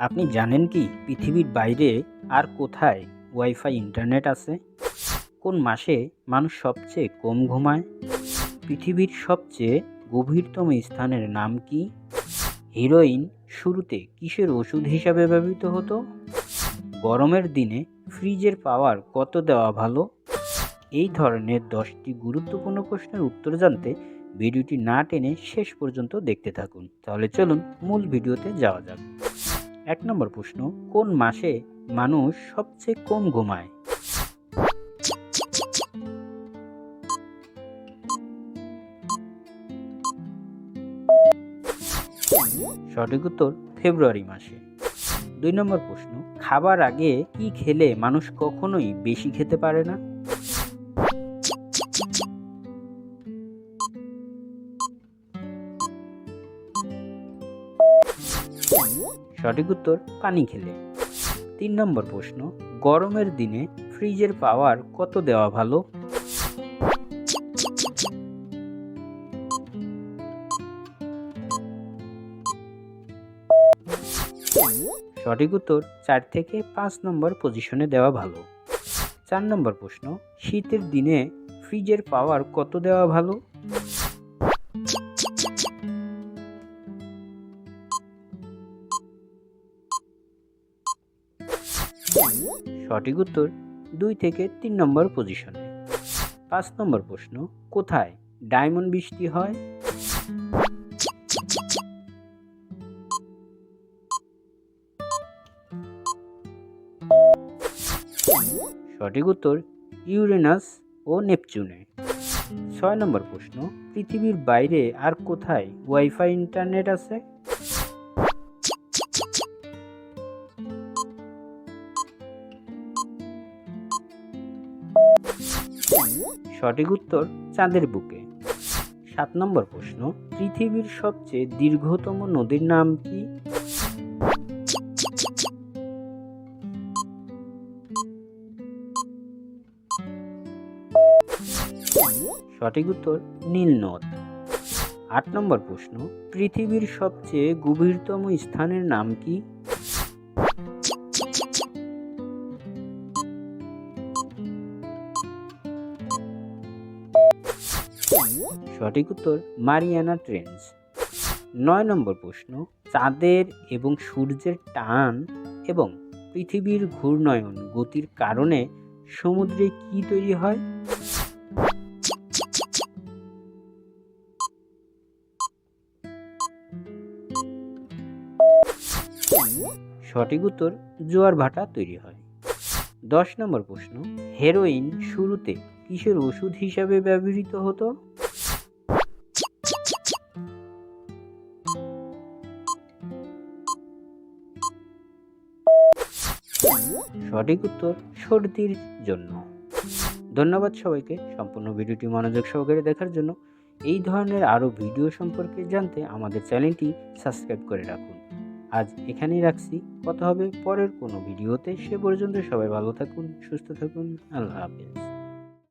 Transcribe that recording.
আপনি জানেন কি পৃথিবীর বাইরে আর কোথায় ওয়াইফাই ইন্টারনেট আছে? কোন মাসে মানুষ সবচেয়ে কম ঘুমায়? পৃথিবীর সবচেয়ে গভীরতম স্থানের নাম কি? হিরোইন শুরুতে কিসের ওষুধ হিসাবে ব্যবহৃত হতো? গরমের দিনে ফ্রিজের পাওয়ার কত দেওয়া ভালো? এই ধরনের দশটি গুরুত্বপূর্ণ প্রশ্নের উত্তর জানতে ভিডিওটি না টেনে শেষ পর্যন্ত দেখতে থাকুন। তাহলে চলুন মূল ভিডিওতে যাওয়া যাক। এক নম্বর প্রশ্ন, কোন মাসে মানুষ সবচেয়ে কম ঘুমায়? সঠিক উত্তর, ফেব্রুয়ারি মাসে। দুই নম্বর প্রশ্ন, খাবার আগে কি খেলে মানুষ কখনোই বেশি খেতে পারে না? সঠিক উত্তর, পানি খেলে। তিন নম্বর প্রশ্ন, গরমের দিনে ফ্রিজের পাওয়ার কত দেওয়া ভালো? সঠিক উত্তর, চার থেকে পাঁচ নম্বর পজিশনে দেওয়া ভালো। চার নম্বর প্রশ্ন, শীতের দিনে ফ্রিজের পাওয়ার কত দেওয়া ভালো? সঠিক উত্তর দুই থেকে তিন নম্বর পজিশনে পাঁচ নম্বর প্রশ্ন, কোথায় ডায়মন্ড বৃষ্টি হয়? সঠিক উত্তর, ইউরেনাস ও নেপচুনে। ছয় নম্বর প্রশ্ন, পৃথিবীর বাইরে আর কোথায় ওয়াইফাই ইন্টারনেট আছে? সঠিক উত্তর চাঁদের বুকে। সাত নম্বর প্রশ্ন, পৃথিবীর সবচেয়ে দীর্ঘতম নদীর নাম কি? সঠিক উত্তর, নীল নদ। আট নম্বর প্রশ্ন, পৃথিবীর সবচেয়ে গভীরতম স্থানের নাম কি? সঠিক উত্তর, মারিয়ানা ট্রেন্স। নয় নম্বর প্রশ্ন, চাঁদের এবং সূর্যের টান এবং পৃথিবীর ঘূর্ণয়ন গতির কারণে সমুদ্রে কি তৈরি হয়? সঠিক উত্তর, জোয়ার ভাটা তৈরি হয়। দশ নম্বর প্রশ্ন, হেরোইন শুরুতে কিসের ওষুধ হিসাবে ব্যবহৃত হতো? সঠিক উত্তর, সর্দির জন্য। ধন্যবাদ সবাইকে সম্পূর্ণ ভিডিওটি মনোযোগ সহকারে দেখার জন্য। এই ধরনের আরও ভিডিও সম্পর্কে জানতে আমাদের চ্যানেলটি সাবস্ক্রাইব করে রাখুন। আজ এখানেই রাখছি। কথা হবে পরের কোনো ভিডিওতে। সে পর্যন্ত সবাই ভালো থাকুন, সুস্থ থাকুন। আল্লাহ হাফেজ।